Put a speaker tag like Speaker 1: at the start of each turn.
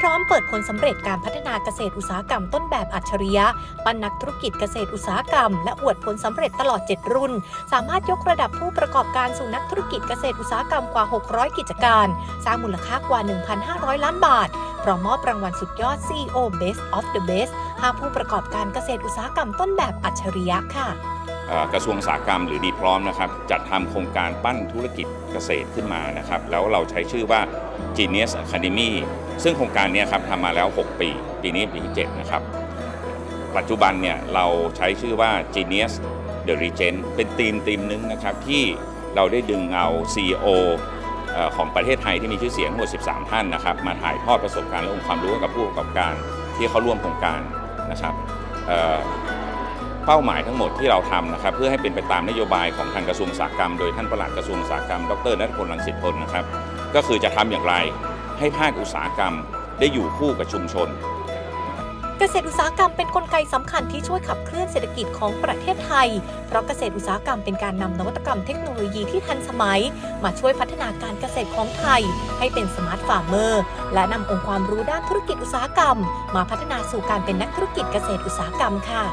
Speaker 1: พร้อมเปิดผลสำเร็จการพัฒนาเกษตรอุตสาหกรรมต้นแบบอัจฉริยะปันนักธุรกิจเกษตรอุตสาหกรรม และอวดผลสำเร็จตลอด 7 รุ่น สามารถยกระดับผู้ประกอบการสู่นักธุรกิจเกษตรอุตสาหกรรมกว่า 600 กิจการ สร้างมูลค่ากว่า 1,500 ล้านบาทพร้อมมอบรางวัลสุดยอด CEO Best of the Best หาผู้ประกอบการเกษตรอุตสาหกรรมต้นแบบอัจฉริยะค่ะ
Speaker 2: กระทรวงอุตสาหกรรมหรือดีพร้อมนะครับจัดทำโครงการปั้นธุรกิจเกษตรขึ้นมานะครับแล้วเราใช้ชื่อว่า Genius Academy ซึ่งโครงการนี้ครับทำมาแล้ว 6 ปี ปีนี้ปีที่7นะครับปัจจุบันเนี่ยเราใช้ชื่อว่า Genius The Regen เป็นทีมทีมนึงนะครับที่เราได้ดึงเอา CEO เอ่อของประเทศไทยที่มีชื่อเสียงทั้งหมด 13 ท่านนะครับมาถ่ายทอดประสบการณ์และองค์ความรู้กับผู้ประกอบการที่เขาร่วมโครงการนะครับ เป้าหมายทั้งหมดที่เราทำนะครับเพื่อให้เป็นไปตามนโยบายของทางกระทรวงอุตสาหกรรม โดยท่านประหลัดกระทรวงอุตสาหกรรม ดรนัทพลรังสิตพลนะครับก็คือจะทำอย่างไรให้ภาคอุตสาหกรรมได้อยู่คู่กับชุมชน
Speaker 1: เกษตรอุตสาหกรรมเป็นนกลไกสำคัญที่ช่วยขับเคลื่อนเศรษฐกิจของประเทศไทย เพราะเกษตรอุตสาหกรรมเป็นการนำนวัตกรรมเทคโนโลยีที่ทันสมัย มาช่วยพัฒนาการเกษตรของไทย ให้เป็นสมาร์ทฟาร์มเมอร์ และนำองค์ความรู้ด้านธุรกิจอุตสาหกรรม มาพัฒนาสู่การเป็นนักธุรกิจเกษตรอุตสาหกรรมค่ะ